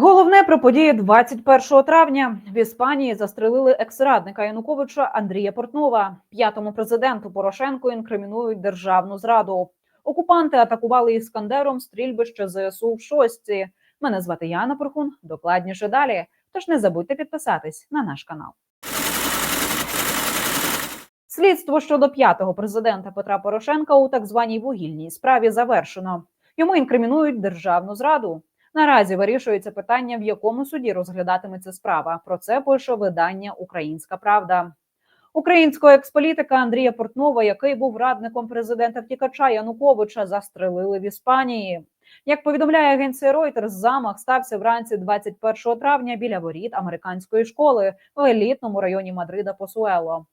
Головне про події 21 травня в Іспанії застрелили екс-радника Януковича Андрія Портнова. П'ятому президенту Порошенку інкримінують державну зраду. Окупанти атакували іскандером стрільбище ЗСУ в шостці. Мене звати Яна Порхун. Докладніше далі. Тож не забудьте підписатись на наш канал. Слідство щодо п'ятого президента Петра Порошенка у так званій вугільній справі завершено. Йому інкримінують державну зраду. Наразі вирішується питання, в якому суді розглядатиметься справа. Про це пише видання Українська Правда. Українського експолітика Андрія Портнова, який був радником президента втікача Януковича, застрелили в Іспанії. Як повідомляє агенція Reuters, замах стався вранці 21 травня біля воріт американської школи в елітному районі Мадрида Посуело.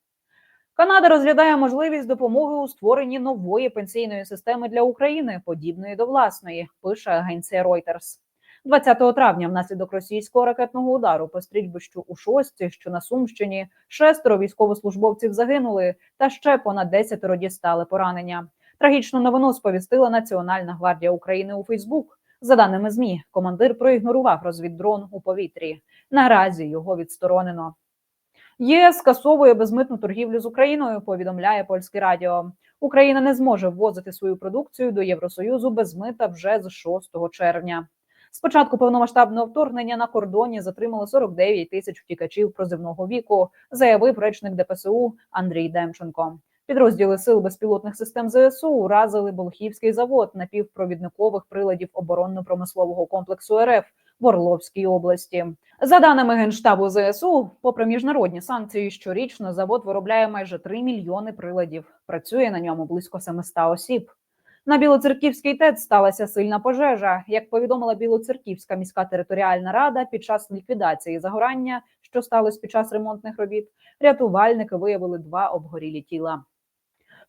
Канада розглядає можливість допомоги у створенні нової пенсійної системи для України, подібної до власної, пише агенція Reuters. 20 травня, внаслідок російського ракетного удару по стрільбищу у шості, що на Сумщині, шестеро військовослужбовців загинули, та ще понад десятеро дістали поранення. Трагічну новину сповістила Національна гвардія України у Фейсбук. За даними змі, командир проігнорував розвіддрон у повітрі. Наразі його відсторонено. ЄС скасовує безмитну торгівлю з Україною. Повідомляє польське радіо. Україна не зможе ввозити свою продукцію до Євросоюзу без мита вже з 6 червня. Спочатку повномасштабного вторгнення на кордоні затримали 49 тисяч втікачів прозивного віку, заявив речник ДПСУ Андрій Демченко. Підрозділи сил безпілотних систем ЗСУ уразили Болхівський завод напівпровідникових приладів оборонно-промислового комплексу РФ в Орловській області. За даними генштабу ЗСУ, попри міжнародні санкції, щорічно завод виробляє майже 3 мільйони приладів. Працює на ньому близько 700 осіб. На Білоцерківській ТЕЦ сталася сильна пожежа. Як повідомила Білоцерківська міська територіальна рада, під час ліквідації загорання, що сталося під час ремонтних робіт, рятувальники виявили два обгорілі тіла.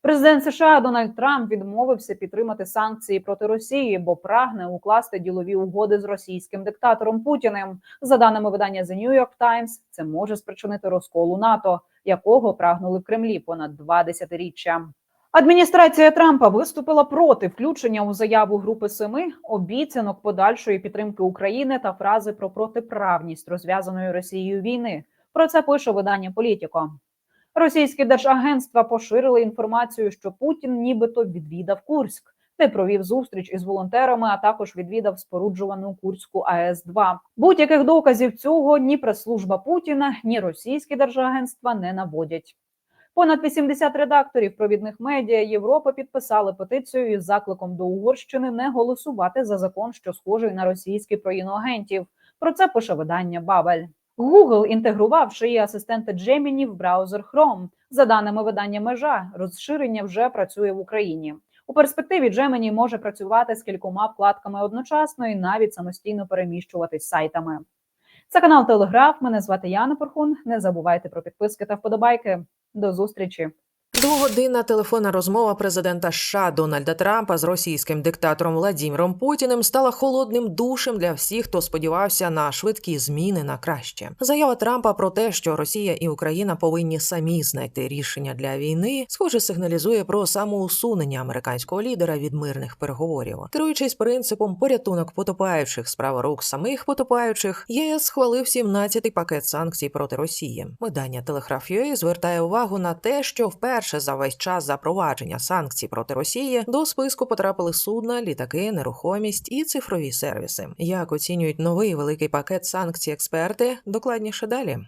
Президент США Дональд Трамп відмовився підтримати санкції проти Росії, бо прагне укласти ділові угоди з російським диктатором Путіним. За даними видання The New York Times, це може спричинити розколу НАТО, якого прагнули в Кремлі понад два десятиріччя. Адміністрація Трампа виступила проти включення у заяву Групи Семи обіцянок подальшої підтримки України та фрази про протиправність розв'язаної Росією війни. Про це пише видання Політіко. Російські держагентства поширили інформацію, що Путін нібито відвідав Курськ, де провів зустріч із волонтерами, а також відвідав споруджувану Курську АЕС 2 Будь-яких доказів цього ні прес-служба Путіна, ні російські держагентства не наводять. Понад 80 редакторів провідних медіа Європи підписали петицію із закликом до Угорщини не голосувати за закон, що схожий на російський про іноагентів. Про це пише видання Бабель. Google інтегрував шиї асистента Gemini в браузер Chrome. За даними видання межа, розширення вже працює в Україні. У перспективі Gemini може працювати з кількома вкладками одночасно і навіть самостійно переміщуватись сайтами. Це канал Телеграф. Мене звати Яна Порхун. Не забувайте про підписки та вподобайки. До зустрічі. Двогодинна телефонна розмова президента США Дональда Трампа з російським диктатором Владіміром Путіним стала холодним душем для всіх, хто сподівався на швидкі зміни на краще. Заява Трампа про те, що Росія і Україна повинні самі знайти рішення для війни, схоже, сигналізує про самоусунення американського лідера від мирних переговорів. Керуючись принципом порятунок потопаючих справа рук самих потопаючих, ЄС схвалив 17-й пакет санкцій проти Росії. Видання Телеграф.ua звертає увагу на те, що вперше Вперше за весь час запровадження санкцій проти Росії до списку потрапили судна, літаки, нерухомість і цифрові сервіси. Як оцінюють новий великий пакет санкцій експерти? Докладніше далі.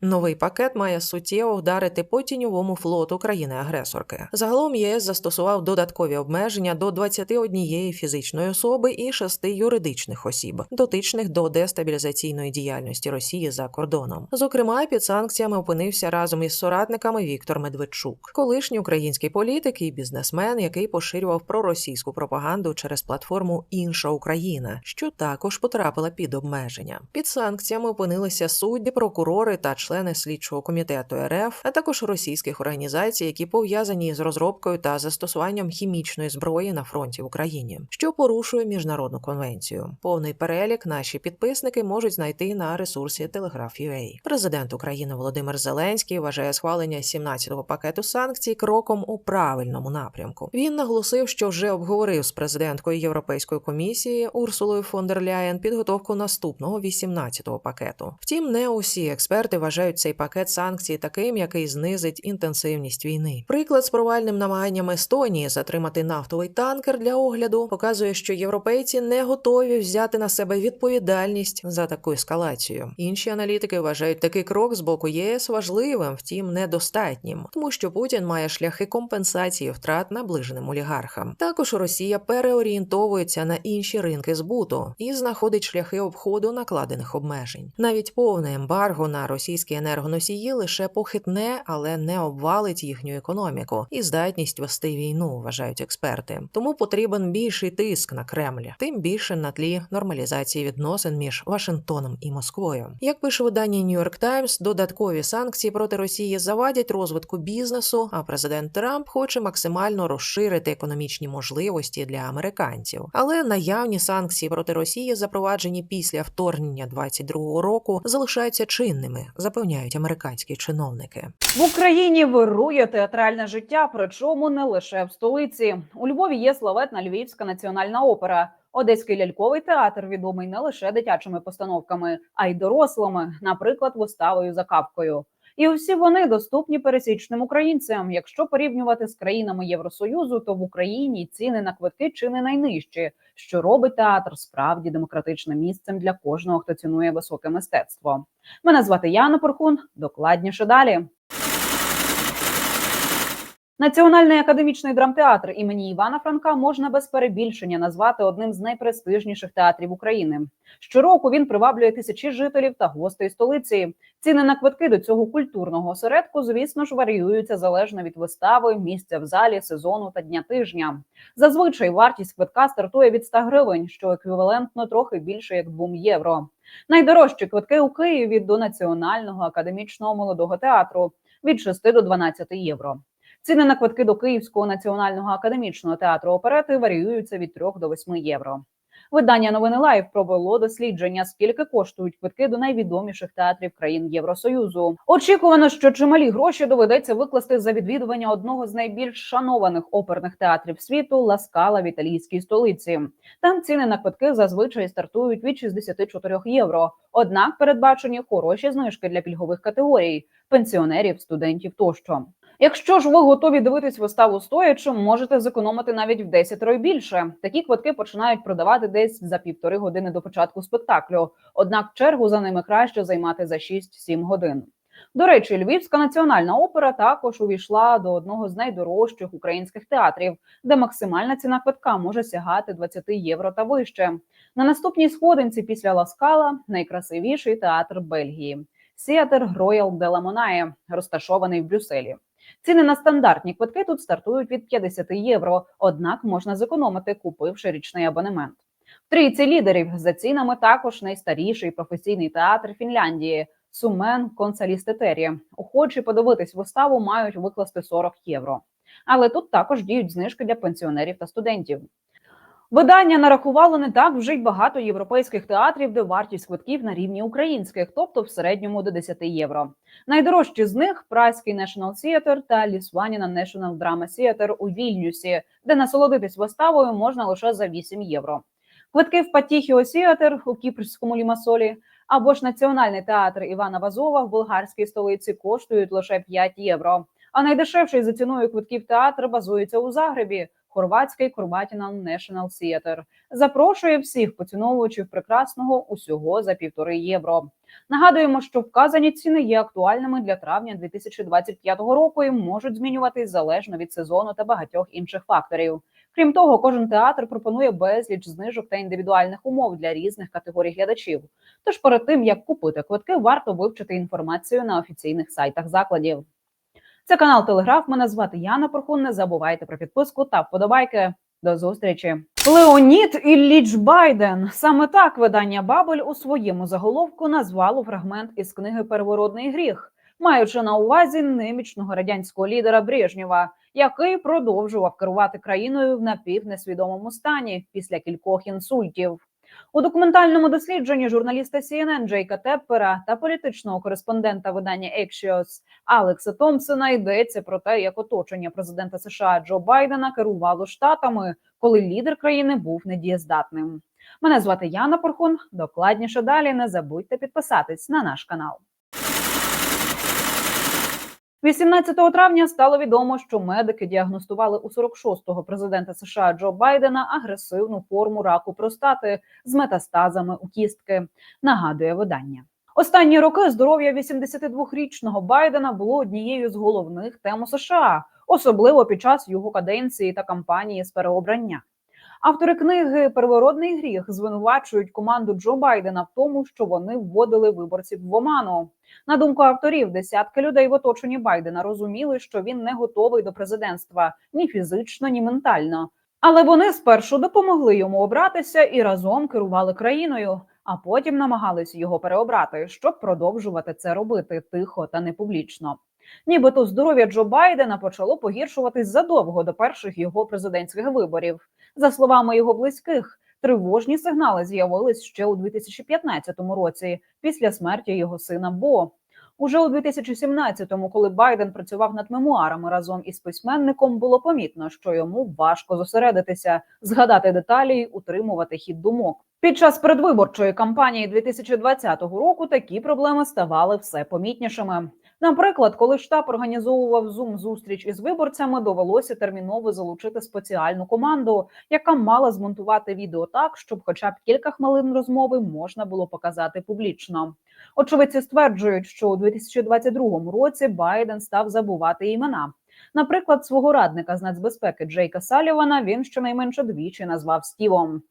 Новий пакет має суттєво вдарити по тіньовому флоту країни-агресорки. Загалом ЄС застосував додаткові обмеження до 21 фізичної особи і 6 юридичних осіб, дотичних до дестабілізаційної діяльності Росії за кордоном. Зокрема, під санкціями опинився разом із соратниками Віктор Медведчук, колишній український політик і бізнесмен, який поширював проросійську пропаганду через платформу Інша Україна, що також потрапила під обмеження. Під санкціями опинилися судді, прокурори та члени слідчого комітету РФ, а також російських організацій, які пов'язані з розробкою та застосуванням хімічної зброї на фронті в Україні, що порушує міжнародну конвенцію. Повний перелік наші підписники можуть знайти на ресурсі Telegraph.ua. Президент України Володимир Зеленський вважає схвалення 17-го пакету санкцій кроком у правильному напрямку. Він наголосив, що вже обговорив з президенткою Європейської комісії Урсулою фон дер Ляєн підготовку наступного 18-го пакету. Втім, не усі експерти вважають цей пакет санкцій таким, який знизить інтенсивність війни. Приклад з провальним намаганням Естонії затримати нафтовий танкер для огляду показує, що європейці не готові взяти на себе відповідальність за таку ескалацію. Інші аналітики вважають такий крок з боку ЄС важливим, втім недостатнім, тому що Путін має шляхи компенсації втрат наближеним олігархам. Також Росія переорієнтовується на інші ринки збуту і знаходить шляхи обходу накладених обмежень. Навіть повне ембарго на російські енергоносії лише похитне, але не обвалить їхню економіку і здатність вести війну, вважають експерти. Тому потрібен більший тиск на Кремль, тим більше на тлі нормалізації відносин між Вашингтоном і Москвою. Як пише видання York Times, додаткові санкції проти Росії завадять розвитку бізнесу. А президент Трамп хоче максимально розширити економічні можливості для американців. Але наявні санкції проти Росії, запроваджені після вторгнення 22-го року, залишаються чинними, запевняють американські чиновники. В Україні вирує театральне життя, причому не лише в столиці. У Львові є славетна Львівська національна опера. Одеський ляльковий театр відомий не лише дитячими постановками, а й дорослими, наприклад, виставою за капкою. І усі вони доступні пересічним українцям. Якщо порівнювати з країнами Євросоюзу, то в Україні ціни на квитки чи не найнижчі, що робить театр справді демократичним місцем для кожного, хто цінує високе мистецтво. Мене звати Яна Порхун. Докладніше далі. Національний академічний драмтеатр імені Івана Франка можна без перебільшення назвати одним з найпрестижніших театрів України. Щороку він приваблює тисячі жителів та гостей столиці. Ціни на квитки до цього культурного осередку, звісно ж, варіюються залежно від вистави, місця в залі, сезону та дня тижня. Зазвичай вартість квитка стартує від 100 гривень, що еквівалентно трохи більше як 2 євро. Найдорожчі квитки у Києві до Національного академічного молодого театру від 6 до 12 євро. Ціни на квитки до Київського національного академічного театру оперети варіюються від 3 до 8 євро. Видання новини Лайв провело дослідження, скільки коштують квитки до найвідоміших театрів країн Євросоюзу. Очікувано, що чималі гроші доведеться викласти за відвідування одного з найбільш шанованих оперних театрів світу Ласкала в італійській столиці. Там ціни на квитки зазвичай стартують від 64 євро. Однак передбачені хороші знижки для пільгових категорій пенсіонерів, студентів тощо. Якщо ж ви готові дивитись виставу стоячи, можете зекономити навіть в 10 і більше. Такі квитки починають продавати десь за півтори години до початку спектаклю. Однак чергу за ними краще займати за 6-7 годин. До речі, Львівська національна опера також увійшла до одного з найдорожчих українських театрів, де максимальна ціна квитка може сягати 20 євро та вище. На наступній сходинці після Ласкала найкрасивіший театр Бельгії. Сіатр Роял де Ламонає, розташований в Брюсселі. Ціни на стандартні квитки тут стартують від 50 євро, однак можна зекономити, купивши річний абонемент. В трійці лідерів за цінами також найстаріший професійний театр Фінляндії Сумен Консалістетері. Охочі подивитись виставу мають викласти 40 євро. Але тут також діють знижки для пенсіонерів та студентів. Видання нарахувало не так вже й багато європейських театрів, де вартість квитків на рівні українських, тобто в середньому до 10 євро. Найдорожчі з них Празький National Theatre та Лісваніна National Drama Theatre у Вільнюсі, де насолодитись виставою можна лише за 8 євро. Квитки в Патіхіо Сіатер у Кіпрському Лімасолі або ж Національний театр Івана Вазова в болгарській столиці коштують лише 5 євро. А найдешевший за ціною квитків театр базується у Загребі. Хорватський Курбатінал National Theatre. запрошує всіх поціновувачів прекрасного усього за півтори євро. Нагадуємо, що вказані ціни є актуальними для травня 2025 року і можуть змінюватись залежно від сезону та багатьох інших факторів. Крім того, кожен театр пропонує безліч знижок та індивідуальних умов для різних категорій глядачів. Тож перед тим як купити квитки, варто вивчити інформацію на офіційних сайтах закладів. Це канал Телеграф. Мене звати Яна Порхун. Не забувайте про підписку та вподобайки. До зустрічі. Леонід Ілліч Байден. Саме так видання Бабель у своєму заголовку назвало фрагмент із книги Первородний гріх, маючи на увазі немічного радянського лідера Брежнєва, який продовжував керувати країною в напівнесвідомому стані після кількох інсультів. У документальному дослідженні журналіста CNN Джейка Теппера та політичного кореспондента видання Axios Алекса Томпсона йдеться про те, як оточення президента США Джо Байдена керувало штатами, коли лідер країни був недієздатним. Мене звати Яна Порхун. Докладніше далі не забудьте підписатись на наш канал. 18 травня стало відомо, що медики діагностували у 46-го президента США Джо Байдена агресивну форму раку простати з метастазами у кістки. Нагадує видання. Останні роки здоров'я 82-річного Байдена було однією з головних тем у США, особливо під час його каденції та кампанії з переобрання. Автори книги Первородний гріх звинувачують команду Джо Байдена в тому, що вони вводили виборців в оману. На думку авторів, десятки людей в оточенні Байдена розуміли, що він не готовий до президентства ні фізично, ні ментально. Але вони спершу допомогли йому обратися і разом керували країною, а потім намагалися його переобрати, щоб продовжувати це робити тихо та не публічно. Нібито здоров'я Джо Байдена почало погіршуватись задовго до перших його президентських виборів. За словами його близьких, тривожні сигнали з'явились ще у 2015 році, після смерті його сина Бо. Уже у 2017-му, коли Байден працював над мемуарами разом із письменником, було помітно, що йому важко зосередитися, згадати деталі й утримувати хід думок. Під час передвиборчої кампанії 2020 року такі проблеми ставали все помітнішими. Наприклад, коли штаб організовував зум зустріч із виборцями, довелося терміново залучити спеціальну команду, яка мала змонтувати відео так, щоб, хоча б кілька хвилин розмови можна було показати публічно. Очевидці стверджують, що у 2022 році Байден став забувати імена. Наприклад, свого радника з нацбезпеки Джейка Салівана він щонайменше двічі назвав Стівом.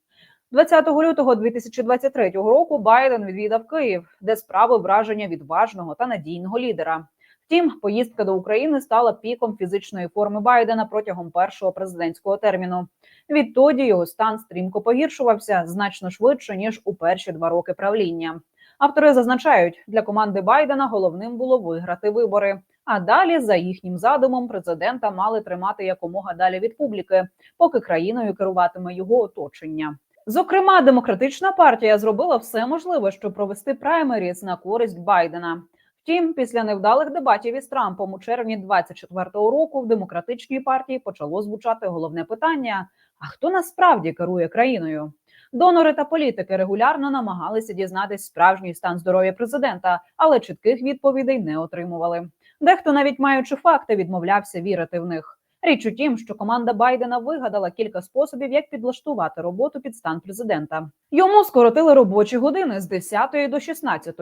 20 лютого 2023 року Байден відвідав Київ, де справи враження відважного та надійного лідера. Втім, поїздка до України стала піком фізичної форми Байдена протягом першого президентського терміну. Відтоді його стан стрімко погіршувався значно швидше ніж у перші два роки правління. Автори зазначають, для команди Байдена головним було виграти вибори. А далі, за їхнім задумом, президента мали тримати якомога далі від публіки, поки країною керуватиме його оточення. Зокрема, демократична партія зробила все можливе, щоб провести праймеріс на користь Байдена. Втім, після невдалих дебатів із Трампом у червні 24-го року в демократичній партії почало звучати головне питання: а хто насправді керує країною? Донори та політики регулярно намагалися дізнатись справжній стан здоров'я президента, але чітких відповідей не отримували. Дехто, навіть маючи факти, відмовлявся вірити в них. Річ у тім, що команда Байдена вигадала кілька способів, як підлаштувати роботу під стан президента. Йому скоротили робочі години з 10 до 16.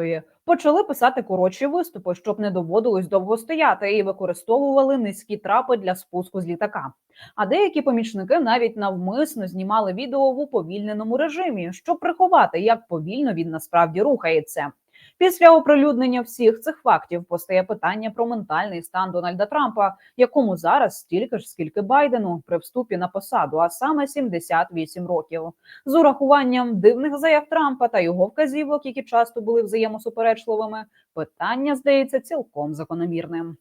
Почали писати коротші виступи, щоб не доводилось довго стояти, і використовували низькі трапи для спуску з літака. А деякі помічники навіть навмисно знімали відео в уповільненому режимі, щоб приховати, як повільно він насправді рухається. Після оприлюднення всіх цих фактів постає питання про ментальний стан Дональда Трампа, якому зараз стільки ж, скільки Байдену при вступі на посаду, а саме 78 років. З урахуванням дивних заяв Трампа та його вказівок, які часто були взаємосуперечливими, питання здається цілком закономірним.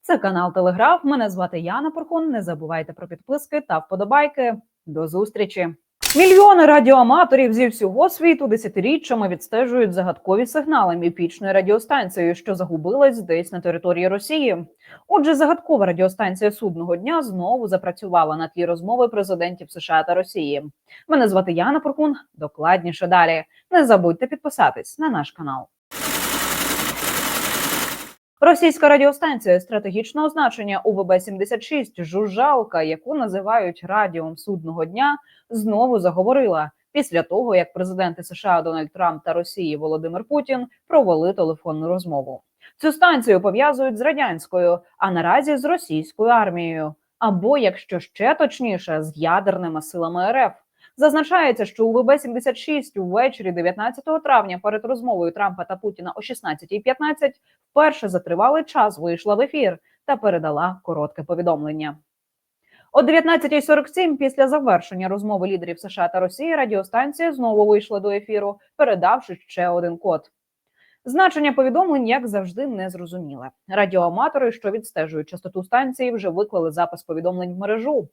Це канал Телеграф. Мене звати Яна Порхун. Не забувайте про підписки та вподобайки. До зустрічі. Мільйони радіоаматорів зі всього світу десятиріччями відстежують загадкові сигнали міфічної радіостанції, що загубилась десь на території Росії. Отже, загадкова радіостанція судного дня знову запрацювала на тлі розмови президентів США та Росії. Мене звати Яна Пуркун. Докладніше далі. Не забудьте підписатись на наш канал. Російська радіостанція стратегічного значення УВБ-76 «Жужжалка», яку називають радіом судного дня, знову заговорила після того, як президенти США Дональд Трамп та Росії Володимир Путін провели телефонну розмову. Цю станцію пов'язують з радянською, а наразі з російською армією, або, якщо ще точніше, з ядерними силами РФ. Зазначається, що у ВБ-76 увечері 19 травня перед розмовою Трампа та Путіна о 16.15 вперше за тривалий час вийшла в ефір та передала коротке повідомлення. О 19.47 після завершення розмови лідерів США та Росії радіостанція знову вийшла до ефіру, передавши ще один код. Значення повідомлень, як завжди, не зрозуміле. Радіоаматори, що відстежують частоту станції, вже виклали запис повідомлень в мережу.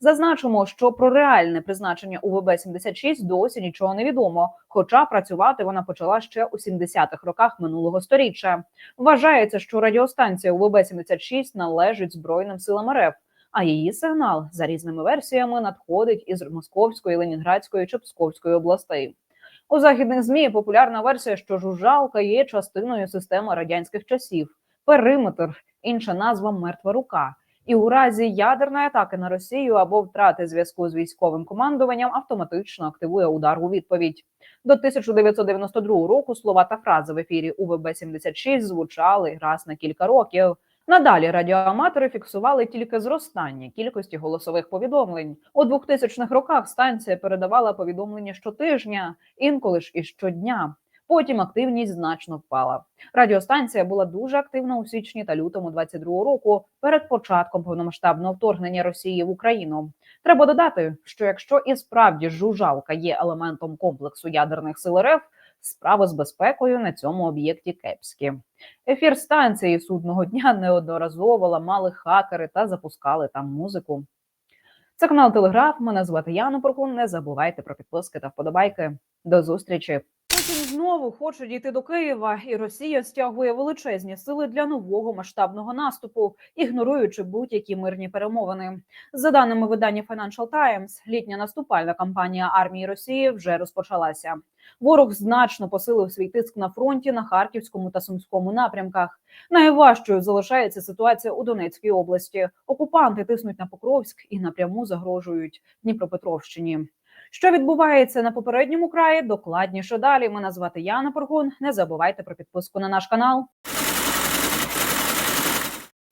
Зазначимо, що про реальне призначення УВБ-76 досі нічого не відомо, хоча працювати вона почала ще у 70-х роках минулого сторіччя. Вважається, що радіостанція УВБ-76 належить Збройним силам РФ, а її сигнал за різними версіями надходить із Московської, Ленінградської чи Псковської областей. У західних змі популярна версія, що жужжалка є частиною системи радянських часів. Периметр, інша назва мертва рука. І у разі ядерної атаки на Росію або втрати зв'язку з військовим командуванням автоматично активує удар у відповідь. До 1992 року слова та фрази в ефірі УВБ-76 звучали раз на кілька років. Надалі радіоаматори фіксували тільки зростання кількості голосових повідомлень. У 2000-х роках станція передавала повідомлення щотижня, інколи ж і щодня. Потім активність значно впала. Радіостанція була дуже активна у січні та лютому 22 року перед початком повномасштабного вторгнення Росії в Україну. Треба додати, що якщо і справді жужжалка є елементом комплексу ядерних сил РФ, справи з безпекою на цьому об'єкті кепські. Ефір станції судного дня неодноразово ламали хакери та запускали там музику. Це канал Телеграф. Мене звати Яна Поркун. Не забувайте про підписки та вподобайки. До зустрічі. Путін знову хоче дійти до Києва, і Росія стягує величезні сили для нового масштабного наступу, ігноруючи будь-які мирні перемовини. За даними видання Financial Times, літня наступальна кампанія армії Росії вже розпочалася. Ворог значно посилив свій тиск на фронті на харківському та сумському напрямках. Найважчою залишається ситуація у Донецькій області. Окупанти тиснуть на Покровськ і напряму загрожують Дніпропетровщині. Що відбувається на попередньому краї? Докладніше далі. Мене звати Яна Поргун. Не забувайте про підписку на наш канал.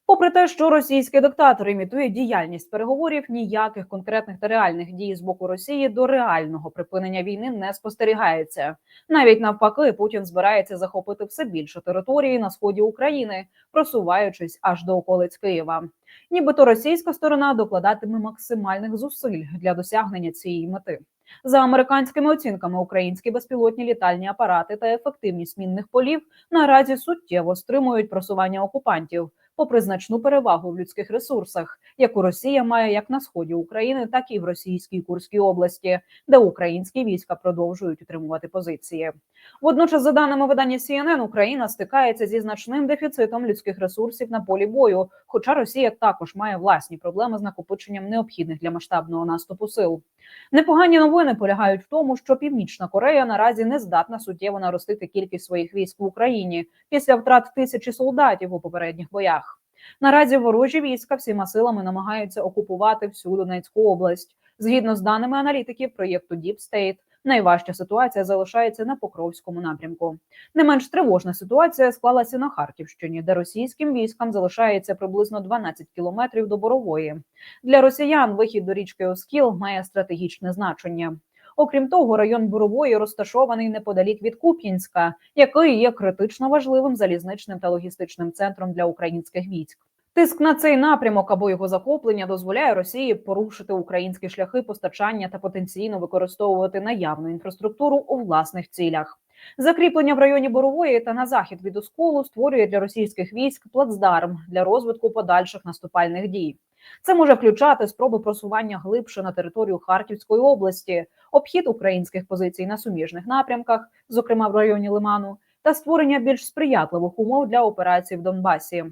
Попри те, що російський диктатор імітує діяльність переговорів, ніяких конкретних та реальних дій з боку Росії до реального припинення війни не спостерігається. Навіть навпаки, Путін збирається захопити все більше території на сході України, просуваючись аж до околиць Києва. Нібито російська сторона докладатиме максимальних зусиль для досягнення цієї мети. За американськими оцінками, українські безпілотні літальні апарати та ефективність мінних полів наразі суттєво стримують просування окупантів, попри значну перевагу в людських ресурсах, яку Росія має як на сході України, так і в російській Курській області, де українські війська продовжують утримувати позиції. Водночас, за даними видання CNN, Україна стикається зі значним дефіцитом людських ресурсів на полі бою. Хоча Росія також має власні проблеми з накопиченням необхідних для масштабного наступу сил. Непогані новини полягають в тому, що Північна Корея наразі не здатна суттєво наростити кількість своїх військ в Україні після втрат тисячі солдатів у попередніх боях. Наразі ворожі війська всіма силами намагаються окупувати всю Донецьку область. Згідно з даними аналітиків проєкту Deep State, найважча ситуація залишається на Покровському напрямку. Не менш тривожна ситуація склалася на Харківщині, де російським військам залишається приблизно 12 кілометрів до Борової. Для росіян вихід до річки Оскіл має стратегічне значення. Окрім того, район Борової розташований неподалік від Куп'янська, який є критично важливим залізничним та логістичним центром для українських військ. Тиск на цей напрямок або його захоплення дозволяє Росії порушити українські шляхи постачання та потенційно використовувати наявну інфраструктуру у власних цілях. Закріплення в районі Борової та на захід від Осколу створює для російських військ плацдарм для розвитку подальших наступальних дій. Це може включати спроби просування глибше на територію Харківської області, обхід українських позицій на суміжних напрямках, зокрема в районі Лиману, та створення більш сприятливих умов для операцій в Донбасі.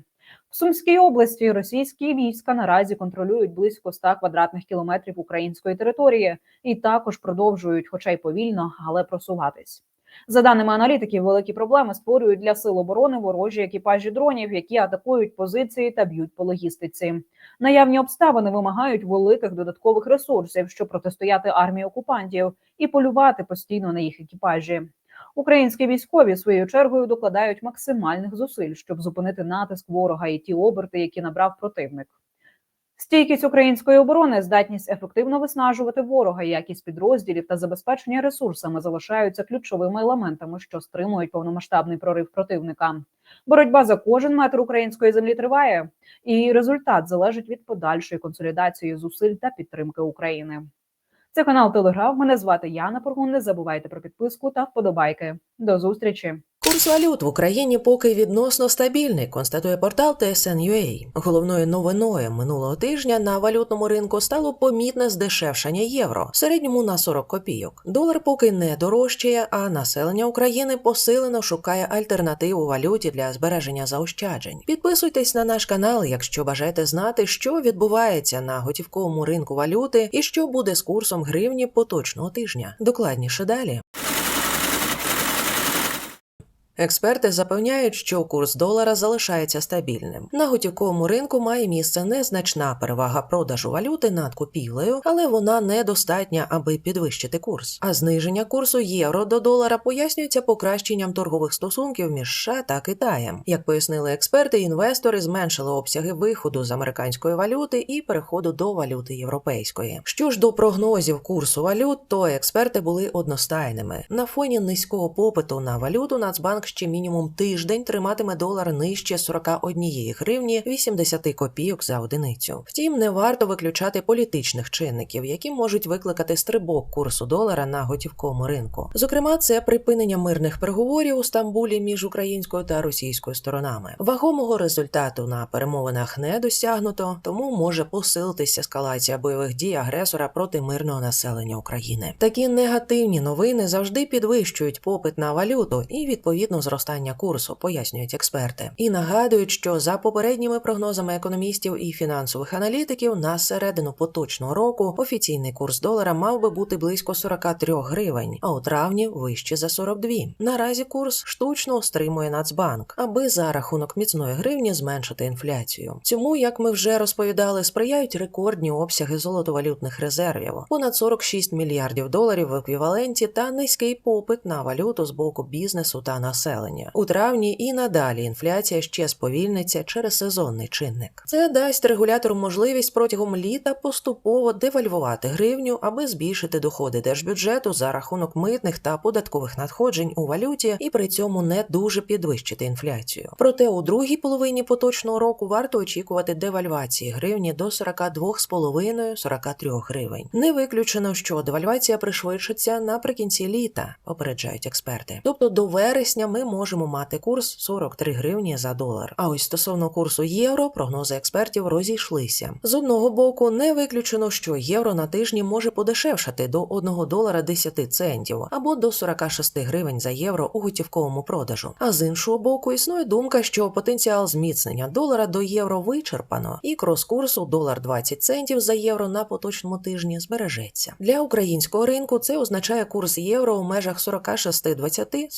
В Сумській області російські війська наразі контролюють близько 100 квадратних кілометрів української території і також продовжують, хоча й повільно, але просуватись. За даними аналітиків, великі проблеми створюють для сил оборони ворожі екіпажі дронів, які атакують позиції та б'ють по логістиці. Наявні обставини вимагають великих додаткових ресурсів, щоб протистояти армії окупантів і полювати постійно на їх екіпажі. Українські військові своєю чергою докладають максимальних зусиль, щоб зупинити натиск ворога і ті оберти, які набрав противник. Стійкість української оборони, здатність ефективно виснажувати ворога, якість підрозділів та забезпечення ресурсами залишаються ключовими елементами, що стримують повномасштабний прорив противника. Боротьба за кожен метр української землі триває, і результат залежить від подальшої консолідації зусиль та підтримки України. Це канал Телеграф. Мене звати Яна Поргун. Не забувайте про підписку та вподобайки. До зустрічі. Курс валют в Україні поки відносно стабільний, констатує портал TSN.ua. Головною новиною минулого тижня на валютному ринку стало помітне здешевшання євро в середньому на 40 копійок. Долар поки не дорожчає, а населення України посилено шукає альтернативу валюті для збереження заощаджень. Підписуйтесь на наш канал, якщо бажаєте знати, що відбувається на готівковому ринку валюти і що буде з курсом гривні поточного тижня. Докладніше далі. Експерти запевняють, що курс долара залишається стабільним. На готівковому ринку має місце незначна перевага продажу валюти над купівлею, але вона недостатня, аби підвищити курс. А зниження курсу євро до долара пояснюється покращенням торгових стосунків між США та Китаєм. Як пояснили експерти, інвестори зменшили обсяги виходу з американської валюти і переходу до валюти європейської. Що ж до прогнозів курсу валют, то експерти були одностайними. На фоні низького попиту на валюту Нацбанк ще мінімум тиждень триматиме долар нижче 41 гривні 80 копійок за одиницю. Втім, не варто виключати політичних чинників, які можуть викликати стрибок курсу долара на готівковому ринку. Зокрема, це припинення мирних переговорів у Стамбулі між українською та російською сторонами. Вагомого результату на перемовинах не досягнуто, тому може посилитися ескалація бойових дій агресора проти мирного населення України. Такі негативні новини завжди підвищують попит на валюту і відповідно зростання курсу, пояснюють експерти. І нагадують, що за попередніми прогнозами економістів і фінансових аналітиків на середину поточного року офіційний курс долара мав би бути близько 43 гривень, а у травні вище за 42. Наразі курс штучно стримує Нацбанк, аби за рахунок міцної гривні зменшити інфляцію. Цьому, як ми вже розповідали, сприяють рекордні обсяги золотовалютних резервів понад 46 мільярдів доларів в еквіваленті та низький попит на валюту з боку бізнесу та населення. У травні і надалі інфляція ще сповільниться через сезонний чинник. Це дасть регулятору можливість протягом літа поступово девальвувати гривню, аби збільшити доходи держбюджету за рахунок митних та податкових надходжень у валюті і при цьому не дуже підвищити інфляцію. Проте у другій половині поточного року варто очікувати девальвації гривні до 42,5-43 гривень. Не виключено, що девальвація пришвидшиться наприкінці літа, попереджають експерти. Тобто до вересня ми можемо мати курс 43 гривні за долар. А ось стосовно курсу євро, прогнози експертів розійшлися. З одного боку, не виключено, що євро на тижні може подешевшати до 1 долара 10 центів або до 46 гривень за євро у готівковому продажу. А з іншого боку, існує думка, що потенціал зміцнення долара до євро вичерпано, і крос-курсу долар 20 центів за євро на поточному тижні збережеться. Для українського ринку це означає курс євро у межах 46,20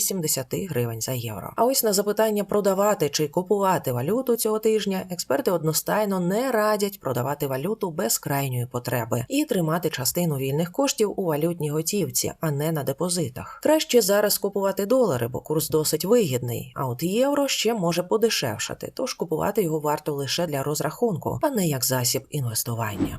46,80 гривень за євро. А ось на запитання продавати чи купувати валюту цього тижня експерти одностайно не радять продавати валюту без крайньої потреби і тримати частину вільних коштів у валютній готівці, а не на депозитах. Краще зараз купувати долари, бо курс досить вигідний. А от євро ще може подешевшати, тож купувати його варто лише для розрахунку, а не як засіб інвестування.